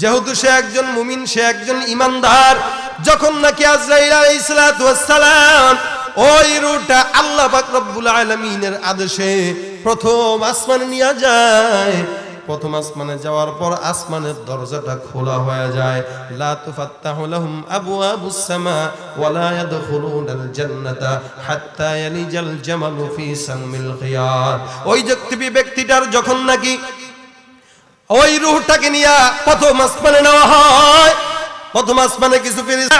যেহেতু সে একজন মুমিন, সে একজন ইমানদার, যখন নাকি ওই রুটা আল্লাহ আলামিনের আদেশে প্রথম আসমানে নিয়ে যায়। প্রথম আসমানে যাওয়ার পর আসমানের দরজাটা খোলা হয়ে যায়। লা তুফাত্তাহু লাহুম আবওয়াবুস সামা জান্নাতা হাত্তা ইয়ালিজাল জামালু ফি সামিল খিয়ার। ওই ব্যক্তিটার যখন নাকি ওই রুহটাকে নিয়ে প্রথম আসমানে নেওয়া হয়। প্রথম আসমানে কিছু ফেরেশতা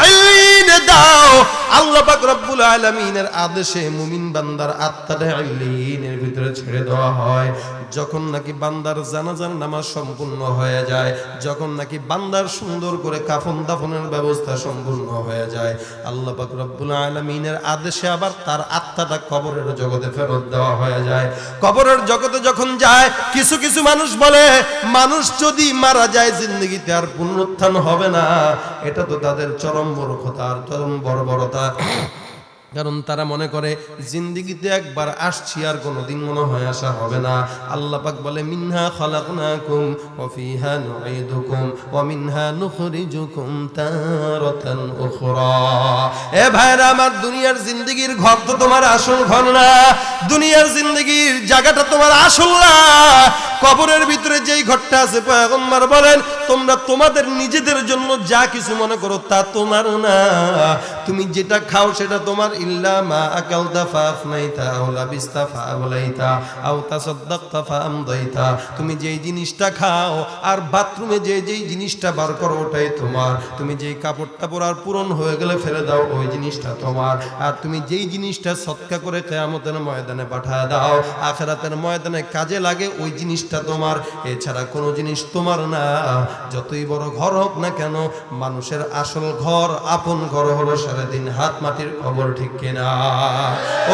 দাও। আল্লাহ পাক রব্বুল আলামিনের আদেশে মুমিন বান্দার আত্মাটা আইলিনের ভিতরে ছেড়ে দেওয়া হয়। যখন নাকি বান্দার জানাজার নামাজ সম্পূর্ণ হয়ে যায় যখন নাকি বান্দার সুন্দর করে কাফন দাফনের ব্যবস্থা সম্পূর্ণ হয়ে যায় আল্লাহ পাক রব্বুল আলামিনের আদেশে আবার তার আত্মাটা কবরের জগতে ফেরত দেওয়া হয়ে যায়। কবরের জগতে যখন যায় কিছু কিছু মানুষ বলে মানুষ যদি মারা যায় জিন্দগিতে আর পুনরুত্থান হবে না। এটা তো তাদের চরম মূর্খতা আর চরম বর্বরতা। কারণ তারা মনে করে, জিন্দিগিতে একবার আসছি আর কোনোদিন মনে হয় আসা হবে না। আল্লাহ পাক বলে, মিনহা খালাকনাকুম ওয়া ফিহা নুঈদুকুম ওয়া মিনহা নুখরিজুকুম তারাতান উখরা। এ ভাইরা, আমার দুনিয়ার জিন্দেগির ঘর তো তোমার আসল ঘর না। দুনিয়ার জিন্দেগির জায়গাটা তোমার আসল না। কবরের ভিতরে যেই ঘরটা আছে, পয়গম্বর বলেন, তোমরা তোমাদের নিজেদের জন্য যা কিছু মনে করো তা তোমার না। তুমি যেটা খাও সেটা তোমার। ইল্লা মা আকালতা ফাফনাইতা আও লাবিস্তা ফাবলাইতা আও তাসাদদাকতা ফামদাইতা তুমি যেই জিনিসটা খাও আর বাথরুমে যে যেই জিনিসটা বার করো ওটাই তোমার। তুমি যেই কাপড়টা পরার পূরণ হয়ে গেলে ফেলে দাও ওই জিনিসটা তোমার। আর তুমি যেই জিনিসটা সৎকা করে কেয়ামতের ময়দানে পাঠায় দাও, আখেরাতের ময়দানে কাজে লাগে ওই জিনিসটা তোমার। এছাড়া কোনো জিনিস তোমার না। যতই বড় ঘর হোক না কেন, মানুষের আসল ঘর আপন ঘর হলো সারাদিন হাত মাটির খবর ঠিক কিনা?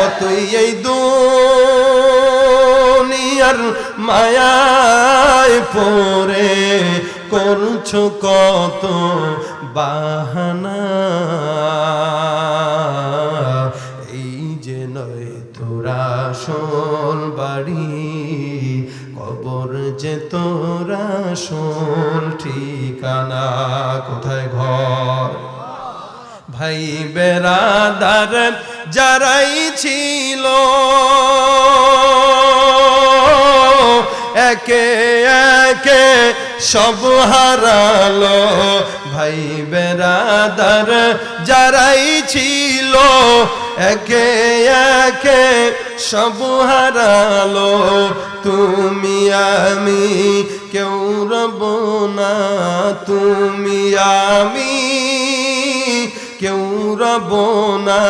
ও তুই এই দুনিয়ার মায়ায় পড়ে করছ কত বাহানা? এই যে নয় তোরা শোল বাড়ি, কবর যে তোরা শোল ঠিকানা, কোথায় ঘর? ভাই বেরাদার যারাই ছিল, একে একে সব হারালো। ভাই বেরাদার যারাই ছিল, একে একে সব হারালো। তুমি আমি কেউ রব না, তুমি আমি কেউ রব না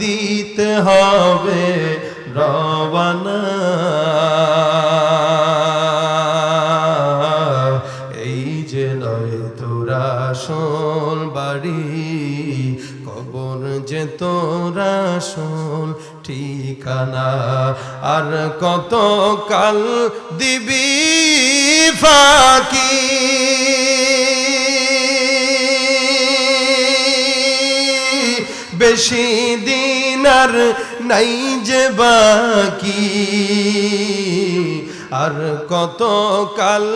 দিতে হবে রবানা এই যে নয় তোরা শোল বাড়ি, কবর যে তোরা শোল ঠিকানা, আর কত কাল দিবি ফাঁকি? বেশি দিন আর নাই যে বাকি। আর কত কাল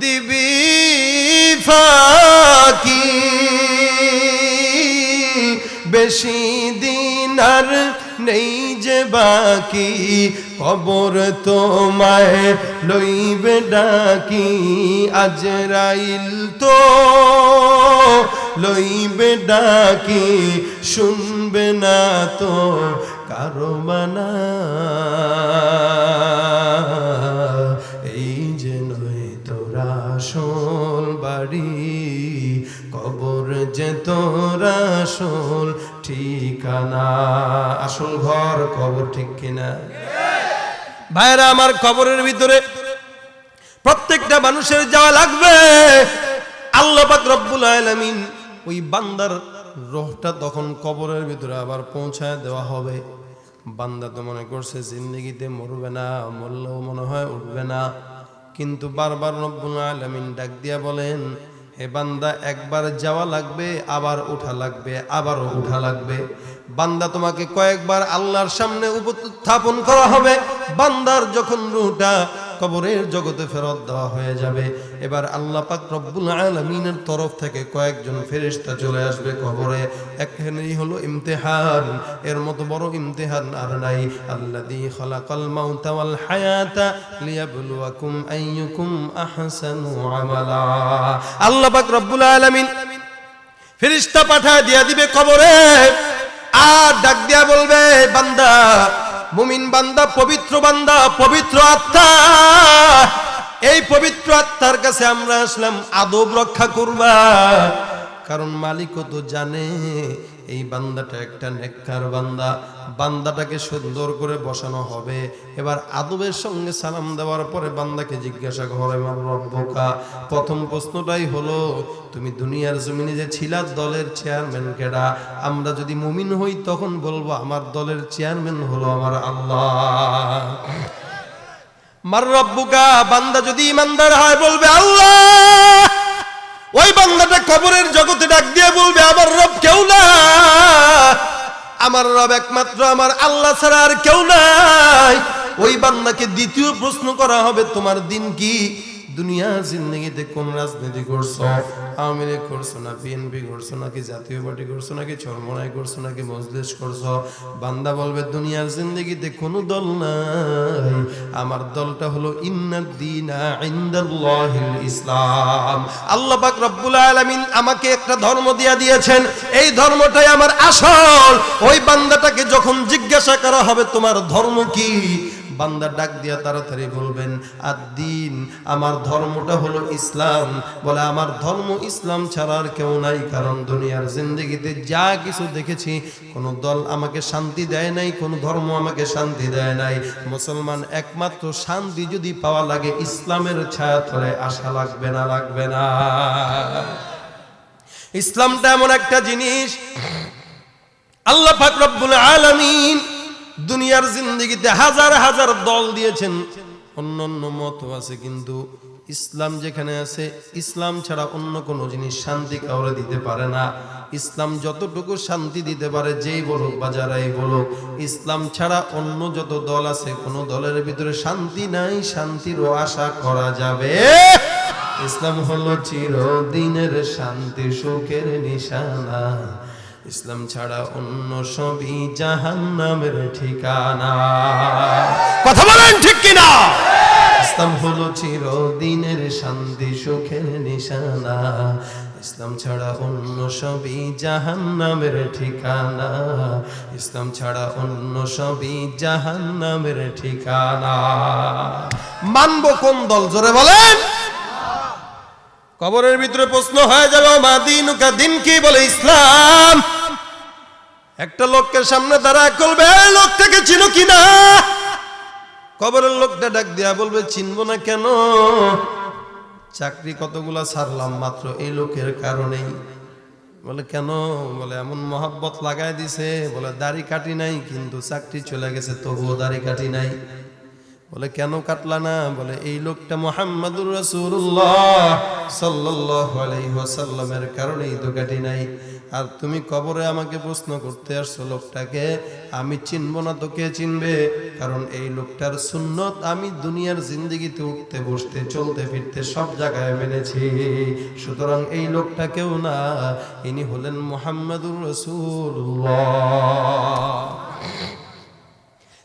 দিবি ফাকি? বেশি দিন আর নেই যে বাকি, কবর তোমায় লইবে ডাকি। আজরাইল তো লইবে ডাকি, শুনবে না তো কারও মানা। এই যে নয় তোরা শোল বাড়ি যে তোরা শোল ঠিকানা। আসল ঘর, কবর ঠিক কিনা? ভাইরা আমার কবরের ভিতরে প্রত্যেকটা মানুষের যাওয়া লাগবে। আল্লাহ রব্বুল আলামিন ওই বান্দার রোহটা তখন কবরের ভিতরে আবার পৌঁছায় দেওয়া হবে। বান্দা তো মনে করছে, জিন্দগিতে মরবে না, মরলেও মনে হয় উঠবে না। কিন্তু বারবার রব্বুল আলামিন ডাক দিয়া বলেন হে বান্দা একবার যাওয়া লাগবে, আবার উঠা লাগবে, আবারও উঠা লাগবে। বান্দা তোমাকে কয়েকবার আল্লাহর সামনে উপস্থাপন করা হবে। বান্দার যখন রুহটা কবরের জগতে ফেরত দেওয়া হয়ে যাবে। এবার আল্লাহ পাক রব্বুল আলমিনের তরফ থেকে কয়েকজন ফেরেশতা চলে আসবে কবরে। একখানেই হলো ইমতেহান। এর মতো বড় ইমতিহান আর নাই। আল্লাযী খালাকাল মাউতা ওয়াল হায়াতা লিয়াবলুয়াকুম আইয়ুকুম আহসানু আমালা। আল্লাহ পাক রব্বুল আলামিন ফেরেশতা পাঠায় দিয়া দিবে কবরে। আর ডাক দিয়া বলবে, বান্দা মুমিন বান্দা, পবিত্র বান্দা, পবিত্র আত্মা। এই পবিত্র আত্মার কাছে আমরা আসলাম আদব রক্ষা করবা। কারণ মালিকও তো জানে, এই বান্দাটা একটা নেককার বান্দা। বান্দাটাকে সুন্দর করে বসানো হবে। এবার আদবের সঙ্গে সালাম দেওয়ার পরে বান্দাকে জিজ্ঞাসা করে রব্বকা। প্রথম প্রশ্নটাই হলো, তুমি দুনিয়ার জমিনে যে ছিলা, দলের চেয়ারম্যান কেডা? আমরা যদি মুমিন হই, তখন বলব, আমার দলের চেয়ারম্যান হলো আমার আল্লাহ। মার রব্বুকা, বান্দা যদি ইমানদার হয়, বলবে, আল্লাহ! ওই বান্দাটা কবরের জগতে ডাক দিয়ে বলবে, আমার রব কেউ না। আমার রব একমাত্র, আমার আল্লাহ ছাড়া আর কেউ নাই। ওই বান্দাকে দ্বিতীয় প্রশ্ন করা হবে, তোমার দিন কি? দুনিয়া জিন্দগিতে কোন রাজনীতি করছ? আওয়ামী লীগ করছ না, বিএনপি করছ নাকি জাতীয় পার্টি করছ নাকি চরমনাই করছ নাকি মজলিস করছ? বান্দা বলবে, দুনিয়ার জিন্দগিতে কোনো দল নাই। আমার দলটা হলো ইন্নাদ দিনা ইনদাল্লাহিল ইসলাম। আল্লাহ পাক রব্বুল আলামিন আমাকে একটা ধর্ম দিয়া দিয়েছেন। এই ধর্মটাই আমার আসল। ওই বান্দাটাকে যখন জিজ্ঞাসা করা হবে, তোমার ধর্ম কি? বান্দা ডাক দিয়া তাড়াতাড়ি বলবেন আর দিন আমার ধর্মটা হলো ইসলাম। বলে, আমার ধর্ম ইসলাম ছাড়া আর কেউ নাই, কারণ দুনিয়ার জিন্দগিতে যা কিছু দেখেছি, কোন দল আমাকে শান্তি দেয় নাই, কোন ধর্ম আমাকে শান্তি দেয় নাই। মুসলমান একমাত্র শান্তি যদি পাওয়া লাগে, ইসলামের ছায়া তলে আশা লাগবে না লাগবে না। ইসলামটা এমন একটা জিনিস, আল্লাহ পাক রব্বুল আলামিন দুনিয়ার জিন্দগিতে হাজার হাজার দল দিয়েছেন। অন্য অন্য মত আছে, কিন্তু ইসলাম যেখানে আছে, ইসলাম ছাড়া অন্য কোনো জিনিস শান্তি কাউরে দিতে পারে না। ইসলাম যতটুকু শান্তি দিতে পারে, যেই বলুক বা যারাই বলুক, ইসলাম ছাড়া অন্য যত দল আছে, কোনো দলের ভিতরে শান্তি নাই শান্তিরও আশা করা যাবে। ইসলাম হলো চিরদিনের শান্তি, সুখের নিশানা। ইসলাম ছাড়া অন্য সবই জাহান্নামের ঠিকানা। কথা বলেন ঠিক কিনা? ইসলাম হলো চিরদিনের শান্তি সুখের নিশানা। ইসলাম ছাড়া অন্য সবই জাহান্নামের ঠিকানা। ইসলাম ছাড়া অন্য সবই জাহান্নামের ঠিকানা। মানব কোন দল? জোরে বলেন। কবরের ভিতরে প্রশ্ন হয়ে যাবে মা দিন দিন কি বলে ইসলাম? একটা লোককে সামনে দাঁড়ায় করবে লোকটাকে চিনো কিনা কবরের লোকটা ডাক দিয়া বলবে, চিনবো না কেন? চাকরি কতগুলা ছাড়লাম মাত্র, এই লোকের কারণেই। বলে, কেন? বলে, এমন মহাব্বত লাগাই দিছে। বলে, দাড়ি কাটি নাই, কিন্তু চাকরি চলে গেছে, তবুও দাড়ি কাটি নাই। বলে, কেন কাটলা না? বলে, এই লোকটা মোহাম্মদুর আলাইহি ওয়াসাল্লামের কারণেই তো কাটি নাই। আর তুমি কবরে আমাকে প্রশ্ন করতে আসছো লোকটাকে, আমি চিনব না তো কে চিনবে? কারণ এই লোকটার সুন্নত আমি দুনিয়ার জিন্দগিতে উঠতে, বসতে, চলতে, ফিরতে সব জায়গায় মেনেছি। সুতরাং এই লোকটা কেউ না, ইনি হলেন মোহাম্মদুর রাসূলুল্লাহ।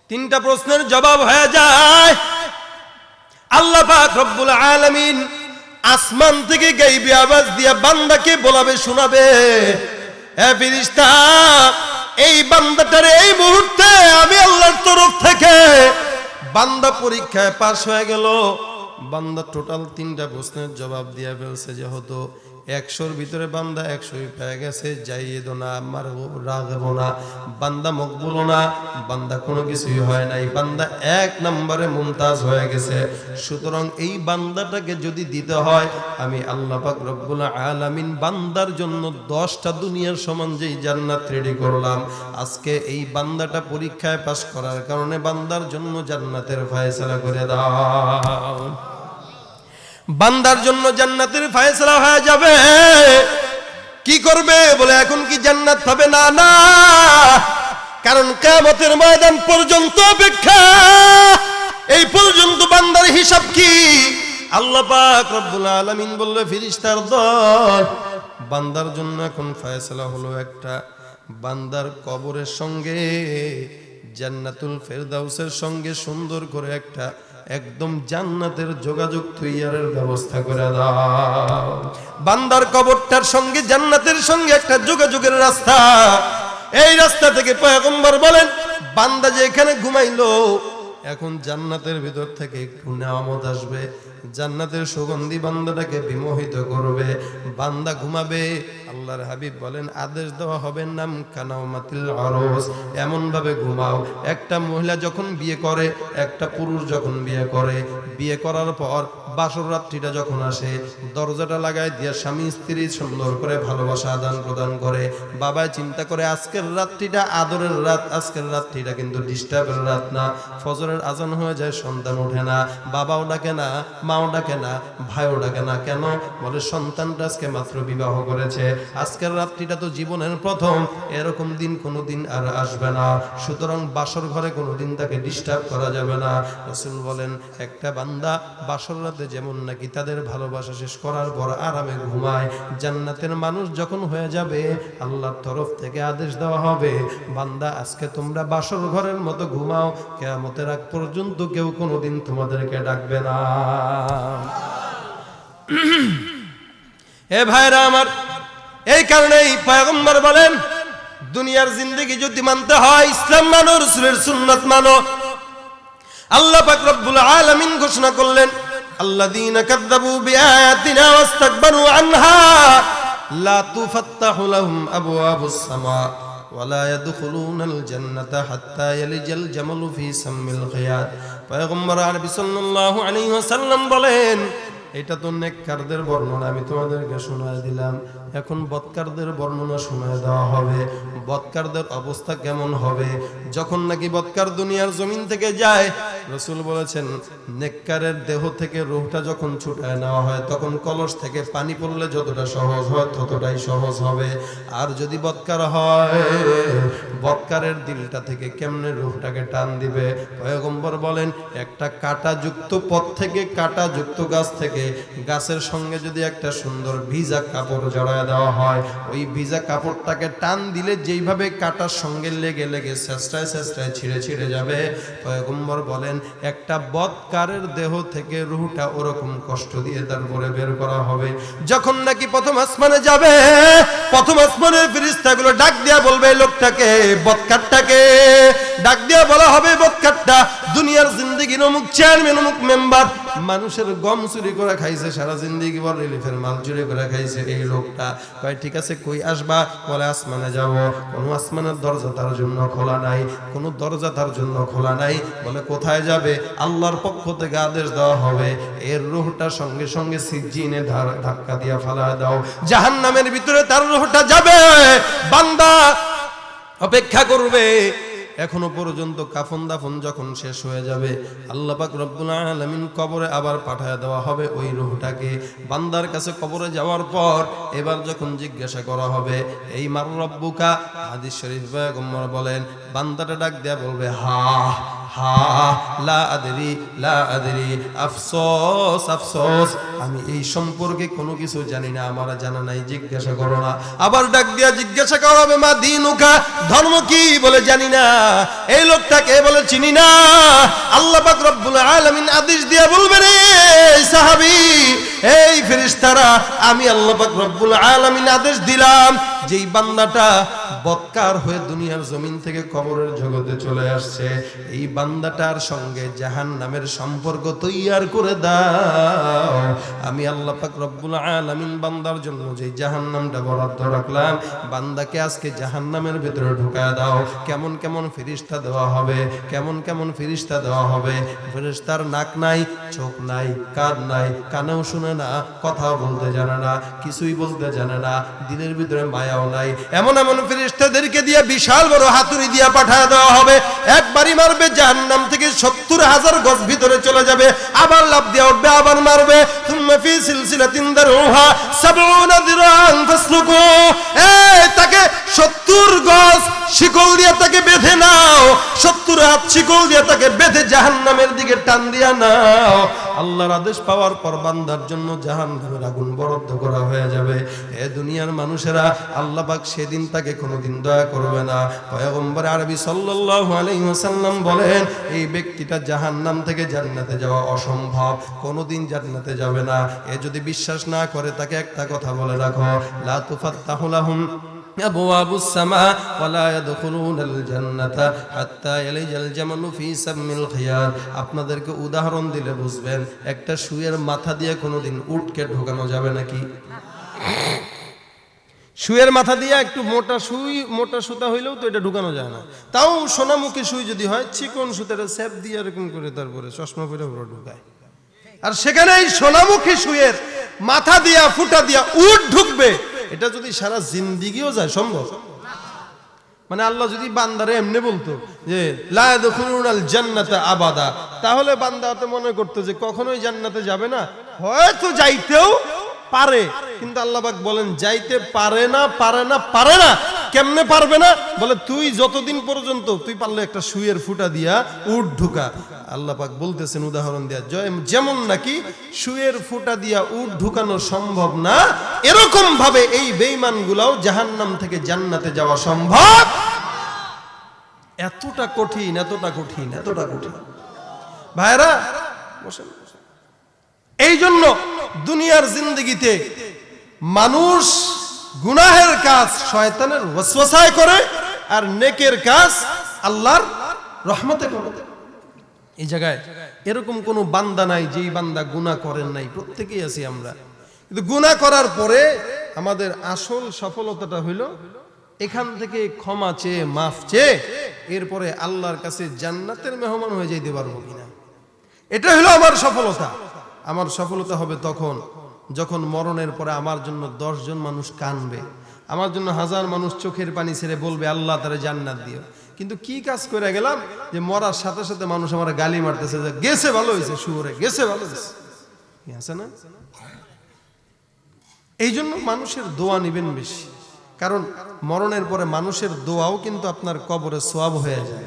তিনটা প্রশ্নের জবাব হয়ে যায়। আল্লাহ রব্বুল আলামিন আসমান থেকে গাইবে আওয়াজ দিয়া বান্দাকে বলাবে, শোনাবে। এই বান্দাটারে এই মুহূর্তে আমি আল্লাহর তরফ থেকে বান্দা পরীক্ষায় পাশ হয়ে গেল। বান্দা টোটাল তিনটা প্রশ্নের জবাব দিয়া ফেলছে যেহেতু একশোর ভিতরে বান্দা একশোই পেয়ে গেছে যাইয়ে না আমার রাগবো না, বান্দা মকবুলো না, বান্দা কোনো কিছুই হয় নাই। বান্দা এক নম্বরে মুমতাজ হয়ে গেছে। সুতরাং এই বান্দাটাকে যদি দিতে হয়, আমি আল্লাহ পাক রব্বুল আলামিন বান্দার জন্য দশটা দুনিয়ার সমান যেই জান্নাত রেডি করলাম। আজকে এই বান্দাটা পরীক্ষায় পাশ করার কারণে বান্দার জন্য জান্নাতের ফায়সালা করে দাও। বান্দার জন্য জান্নাতের ফায়সলা হয়ে যাবে। কি করবে? বলে, এখন কি জান্নাত হবে? না না। কারণ কিয়ামতের ময়দান পর্যন্ত অপেক্ষা। এই পর্যন্ত বান্দার হিসাব কি? আল্লাহ পাক রব্বুল আলামিন বলল ফিরিস্তার দল, বান্দার জন্য এখন ফয়সালা হলো একটা। বান্দার কবরের সঙ্গে, জান্নাতুল ফেরদাউসের সঙ্গে সুন্দর করে একটা একদম জান্নাতের যোগাযোগ তৈয়ারের ব্যবস্থা করে দাও। বান্দার কবরটার সঙ্গে, জান্নাতের সঙ্গে একটা যোগাযোগের রাস্তা। এই রাস্তা থেকে পয়গম্বর বলেন, বান্দা যে এখানে ঘুমাইলো, এখন জান্নাতের ভিতর থেকে একটু নামত আসবে। জান্নাতের সুগন্ধি বান্দাটাকে বিমোহিত করবে, বান্দা ঘুমাবে। আল্লাহর হাবিব বলেন, আদেশ দেওয়া হবে নাম কানাউমাতিল আরস। এমন ভাবে ঘুমাও। একটা মহিলা যখন বিয়ে করে, একটা পুরুষ যখন বিয়ে করে, বিয়ে করার পর বাসর রাত্রিটা যখন আসে, দরজাটা লাগায় দিয়ে স্বামী, স্ত্রী সুন্দর করে ভালোবাসা আদান প্রদান করে। বাবায় চিন্তা করে, আজকের রাত্রিটা আদরের রাত, আজকের রাত্রিটা কিন্তু ডিস্টার্বের রাত না। ফজরের আজান হয়ে যায়, সন্তান ওঠে না। বাবাও ডাকে না মাও ডাকে না, ভাইও ডাকে না, কেন? বলে, সন্তানটা আজকে মাত্র বিবাহ করেছে। আজকের রাত্রিটা তো জীবনের প্রথম। এরকম দিন কোনো দিন আর আসবে না। সুতরাং বাসর ঘরে কোনো দিন তাকে ডিস্টার্ব করা যাবে না। রসুল বলেন, একটা বান্দা বাসর রাতে যেমন নাকি তাদের ভালোবাসা শেষ করার পর আরামে ঘুমায়, জান্নাতের মানুষ যখন হয়ে যাবে, আল্লাহর তরফ থেকে আদেশ দেওয়া হবে, বান্দা, আজকে তোমরা বাসর ঘরের মতো ঘুমাও, কেয়ামতের আগ পর্যন্ত কেউ কোনোদিন তোমাদেরকে ডাকবে না। এ ভাইরা আমার, এই কারণেই পয়গম্বর বলেন, দুনিয়ার জিন্দগি যদি মানতে হয়, ইসলাম মানো, রসুলের সুন্নত মানো। আল্লাহ পাক রব্বুল আলামিন ঘোষণা করলেন, আল্লাযীনা কাযযাবু বিআয়াতিনা ওয়াস্তাকবারু আনহা, লা তুফাত্তাহু লাহুম আবওয়াবুস সামা। ওয়ালা ইয়াদখুলুনাল জান্নাতা হাত্তা ইয়ালিজাল জামালু ফি সাম্মিল খিয়াত পয়গম্বর আরবি সাল্লাল্লাহু আলাইহি ওয়াসাল্লাম বলেন, এটা তো নেককারদের বর্ণনা, আমি তোমাদেরকে শোনায় দিলাম। এখন বৎকারদের বর্ণনা শোনায় দেওয়া হবে, বৎকারদের অবস্থা কেমন হবে? যখন নাকি বৎকার দুনিয়ার জমিন থেকে যায়, রসুল বলেছেন, নেককারের দেহ থেকে রুহটা যখন ছুটায় নেওয়া হয়, তখন কলস থেকে পানি পড়লে যতটা সহজ হয়, ততটাই সহজ হবে। আর যদি বৎকার হয়, বৎকারের দিলটা থেকে কেমনে রুহটাকে টান দিবে? পয়গম্বর বলেন, একটা কাঁটাযুক্ত পথ থেকে কাঁটাযুক্ত গাছ থেকে গাছের সঙ্গে যদি একটা সুন্দর ভিজা কাপড় জড়ায় দেওয়া হয়। ওই ভিজা কাপড়টাকে টান দিলে যেইভাবে কাটার সঙ্গে লেগে লেগে চেষ্টায় চেষ্টায় ছিঁড়ে ছিঁড়ে যাবে। পয়গম্বর বলেন, একটা বৎকারের দেহ থেকে রুহটা ওরকম কষ্ট দিয়ে তারপরে বের করা হবে। যখন নাকি প্রথম আসমানে যাবে, প্রথম আসমানের ফিরিস্তাগুলো ডাক দিয়া বলবে লোকটাকে, বৎকারটাকে। ডাক দিয়া মানুষের গম চুরি করে খাইছে, সারা মাল চুরি করে ঠিক আছে, কই আসবা? বলে খোলা নাই দরজা তার জন্য খোলা নাই। বলে, কোথায় যাবে? আল্লাহর পক্ষ থেকে আদেশ দেওয়া হবে, এর রোহটা সঙ্গে সঙ্গে সিজিনে ধাক্কা দিয়া ফালা দাও। জাহান্নামের ভিতরে তার রোহটা যাবে। বান্দা অপেক্ষা করবে এখনও পর্যন্ত কাফন দাফন যখন শেষ হয়ে যাবে, আল্লাহ পাক রব্বুল আলামিন কবরে আবার পাঠায় দেওয়া হবে ওই রুহটাকে। বান্দার কাছে কবরে যাওয়ার পর এবার যখন জিজ্ঞাসা করা হবে, এই মার রব্বুকা? হাদিস শরীফ বলেন, বান্দাটা ডাক দেয়া বলবে হা হা, লা আদরি লা আদরি, আফসোস আফসোস। আমি এই সম্পর্কে কোনো কিছু জানি না, আমার জানা নাই, জিজ্ঞাসা করো না। আবার ডাক দিয়া জিজ্ঞাসা করা মা দিনুকা, ধর্ম কি? বলে, জানি না। এই লোকটাকে বলে, চিনি না। আল্লাহ পাক রব্বুল আলামিন আদেশ দিয়া বলবে রে সাহাবী, এই ফেরেশতারা, আমি আল্লাহ পাক রব্বুল আলামিন আদেশ দিলাম যেই বান্দাটা বৎকার হয়ে দুনিয়ার জমিন থেকে কবরের জগতে চলে আসছে, এই বান্দাটার সঙ্গে জাহান নামের সম্পর্ক তৈয়ার করে দাও। আমি আল্লাহ পাক রব্বুল আলামিন বান্দার জন্য যে জাহান নামটা বরাদ্দ রাখলাম, বান্দাকে আজকে জাহান নামের ভিতরে ঢুকায় দাও। কেমন কেমন ফিরিস্তা দেওয়া হবে, কেমন কেমন ফিরিস্তা দেওয়া হবে, ফিরিস্তার নাক নাই, চোখ নাই, কান নাই, কানেও শুনে না, কথাও বলতে জানে না, কিছুই বলতে জানে না দিনের ভিতরে দাও নাই। এমন এমন ফেরিস্তাদেরকে দিয়ে বিশাল বড় হাতুড়ি দিয়ে পাঠা দেওয়া হবে। একবারই মারবে যার নাম থেকে সত্তর হাজার গজ ভিতরে চলে যাবে। আবার লাভ দিয়ে উঠবে, আবার মারবে। সিলসিলা তিনদার ওহা সাবুনা দিরান তাকে সত্তর গজ শিকল দিয়ে তাকে বেঁধে নাও। সত্তর হাত শিকল দিয়ে তাকে বেঁধে জাহান্নামের দিকে টান দিয়া নাও। আল্লাহর আদেশ পাওয়ার পর বান্দার জন্য জাহান্নামের আগুন বরাদ্দ করা হয়ে যাবে। এ দুনিয়ার মানুষেরা আল্লাহ পাক সেদিন তাকে কোনোদিন দয়া করবে না। পয়গম্বর আরবি সাল্লাল্লাহু আলাইহি ওয়াসাল্লাম বলেন, এই ব্যক্তিটা জাহান্নাম থেকে জান্নাতে যাওয়া অসম্ভব। কোনোদিন জান্নাতে যাবে না। এ যদি বিশ্বাস না করে তাকে একটা কথা বলে রাখো, লা তুফাত্তাহু أبواب السماء ولا يدخلون الجنة حتى يلج الجمل في سم الخيار আপনাদেরকে উদাহরণ দিলে বুঝবেন একটা শুয়ের মাথা দিয়ে কোনোদিন উটকে ঢোকানো যাবে নাকি শুয়ের মাথা দিয়ে একটু মোটা সুই মোটা সুতা হইলেও তো এটা ঢুকানো যায় না তাও সোনামুখী সুই যদি হয় চিকন সুতাটা স্যাপ দিয়ে এরকম করে তারপরে চশমা পরে পুরো ঢুকায় আর সেখানে এই সোনামুখী সুয়ের মাথা দিয়া ফুটা দিয়া উট ঢুকবে এটা যদি সারা জিন্দিগিও যায়, সম্ভব? মানে আল্লাহ যদি বান্দারে এমনি বলতো যে জান্নাতা আবাদা। তাহলে বান্দা মনে করতো যে, কখনোই জান্নাতে যাবে না। হয়তো যাইতেও পারে, কিন্তু আল্লাহ বলেন, যাইতে পারে না পারে না পারে না। কেমনে পারবে না? বলে, তুই যতদিন পর্যন্ত, তুই পারলে একটা সুইয়ের ফুটা দিয়া উঠ ঢুকা। আল্লাহ পাক বলতেছেন, উদাহরণ দিয়া জয়- যেমন নাকি সুয়ের ফুটা দিয়া উঠ ঢুকানো সম্ভব না, এরকম ভাবে এই বেঈমান গুলাও জাহান্নাম থেকে জান্নাতে যাওয়া সম্ভব। এতটা কঠিন এতটা কঠিন এতটা কঠিন। ভাইরা বসেন। এই জন্য দুনিয়ার জিন্দগিতে মানুষ গুনাহের কাজ শয়তানের ওয়াসওয়াসায় করে আর নেকের কাজ আল্লাহর রহমতে করে। এই জায়গায় এরকম কোনো বান্দা নাই যেই বান্দা গুনাহ করেন নাই, প্রত্যেকেই আছি আমরা। কিন্তু গুনাহ করার পরে আমাদের আসল সফলতাটা হইল এখান থেকে ক্ষমা চেয়ে, মাফ চেয়ে এরপরে আল্লাহর কাছে জান্নাতের মেহমান হয়ে যাইতে পারব কিনা। এটা হলো আমার সফলতা। আমার সফলতা হবে তখন যখন মরণের পরে আমার জন্য জন মানুষ কানবে, আমার জন্য হাজার মানুষ চোখের পানি ছেড়ে বলবে, আল্লাহ তারা জান্নাত দিও। কিন্তু কি কাজ করে গেলাম যে মরার সাথে সাথে মানুষ আমার গালি মারতেছে যে, গেছে ভালো হয়েছে শুয়োরে, গেছে ভালো হয়েছে আছে না? এই জন্য মানুষের দোয়া নিবেন বেশি। কারণ মরণের পরে মানুষের দোয়াও কিন্তু আপনার কবরে সোয়াব হয়ে যায়।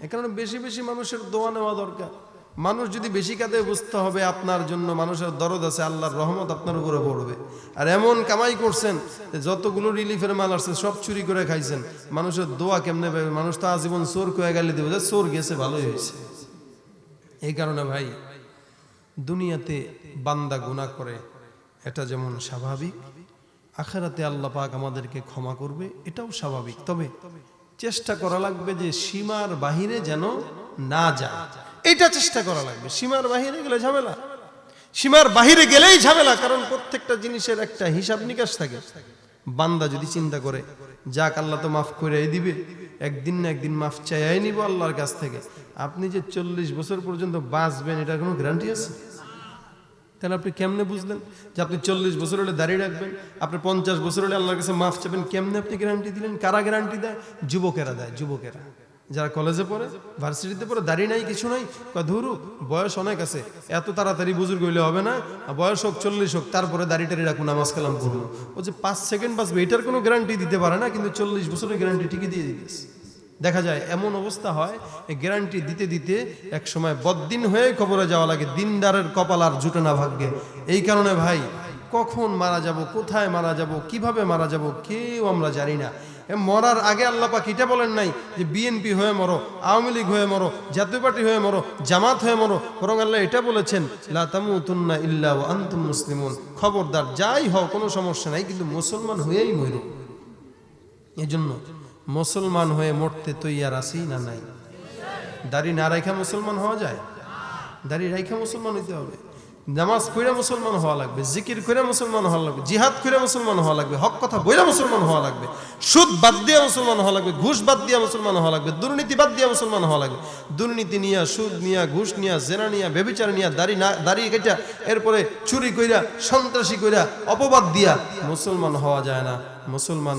এ কারণে বেশি বেশি মানুষের দোয়া নেওয়া দরকার। মানুষ যদি বেশি কাঁদে, বুঝতে হবে আপনার জন্য মানুষের দরদ আছে, আল্লাহর রহমত আপনার উপরে পড়বে। আর এমন কামাই করছেন যতগুলো রিলিফের মাল আসছে, সব চুরি করে খাইছেন, মানুষের দোয়া কেমনে পাবে? মানুষ তো আজীবন চোর কয়ে গেলে দেবে, যে চোর গেছে, ভালোই হয়েছে। এই কারণে ভাই, দুনিয়াতে বান্দা গুণা করে, এটা যেমন স্বাভাবিক, আখেরাতে আল্লাহ পাক আমাদেরকে ক্ষমা করবে, এটাও স্বাভাবিক। তবে চেষ্টা করা লাগবে যে সীমার বাহিরে যেন না যায়। এটা চেষ্টা করা লাগবে। সীমার বাহিরে গেলে ঝামেলা। সীমার বাহিরে গেলেই ঝামেলা, কারণ প্রত্যেকটা জিনিসের একটা হিসাব নিকাশ থাকে। বান্দা যদি চিন্তা করে, যাক, আল্লাহ তো মাফ করে দিবে। একদিন না একদিন মাফ চাইয়াই নিব আল্লাহর কাছ থেকে। আপনি যে চল্লিশ বছর পর্যন্ত বাঁচবেন, এটার কোনো গ্যারান্টি আছে? তাহলে আপনি কেমনে বুঝলেন যে আপনি চল্লিশ বছর হলে দাঁড়িয়ে রাখবেন? আপনি পঞ্চাশ বছর হলে আল্লাহর কাছে মাফ চাবেন কেমনে আপনি গ্যারান্টি দিলেন? কারা গ্যারান্টি দেয়? যুবকেরা দেয়, যুবকেরা। যারা কলেজে পড়ে ভার্সিটিতে পড়ে দাঁড়িয়ে নাই, কিছু নাই ধরু, বয়স অনেক আছে, এত তাড়াতাড়ি বুজুর্গ হইলে হবে না বয়স হোক, চল্লিশ হোক, তারপরে দাঁড়িয়ে টাড়ি রাখুন নামাজ কালাম করব ও যে পাঁচ সেকেন্ড বাঁচবে, এটার কোনো গ্যারান্টি দিতে পারে না, কিন্তু চল্লিশ বছরের গ্যারান্টি ঠিকই দিয়ে দিতেছে। দেখা যায়, এমন অবস্থা হয় গ্যারান্টি দিতে দিতে এক সময় বদ্দিন হয়ে কবরে যাওয়া লাগে, দিনদারের কপাল আর জুটে না ভাগ্যে। এই কারণে ভাই, কখন মারা যাব, কোথায় মারা যাব, কীভাবে মারা যাব, কেউ আমরা জানি না। মরার আগে আল্লাহ পাক এটা বলেন নাই যে বিএনপি হয়ে মরো, আওয়ামী লীগ হয়ে মরো, জাতীয় পার্টি হয়ে মরো, জামাত হয়ে মরো। বরং আল্লাহ এটা বলেছেন, লা তামুতুন্না ইল্লা আনতুম মুসলিমুন। খবরদার যাই হও, কোনো সমস্যা নাই, কিন্তু মুসলমান হয়েই মরো। এই জন্য মুসলমান হয়ে মরতে তৈয়ার আছি না নাই? দাড়ি না রাখা মুসলমান হওয়া যায়? দাড়ি রাখা মুসলমান হইতে হবে। নামাজ কইরা মুসলমান হওয়া লাগবে, জিকির কইরা মুসলমান হওয়া লাগবে, জিহাদ কইরা মুসলমান হওয়া লাগবে, হক কথা বইরা মুসলমান হওয়া লাগবে, সুদ বাদ দিয়ে মুসলমান হওয়া লাগবে, ঘুষ বাদ দিয়ে মুসলমান হওয়া লাগবে, দুর্নীতি বাদ দিয়ে মুসলমান হওয়া লাগবে, দুর্নীতি নিয়া, সুদ নিয়া, ঘুষ নিয়া, জেনা নিয়া বেবিচার নিয়া, দাড়ি না, দাড়ি কেটা এরপরে চুরি কইরা, সন্ত্রাসী কইরা, অপবাদ দিয়া মুসলমান হওয়া যায় না, মুসলমান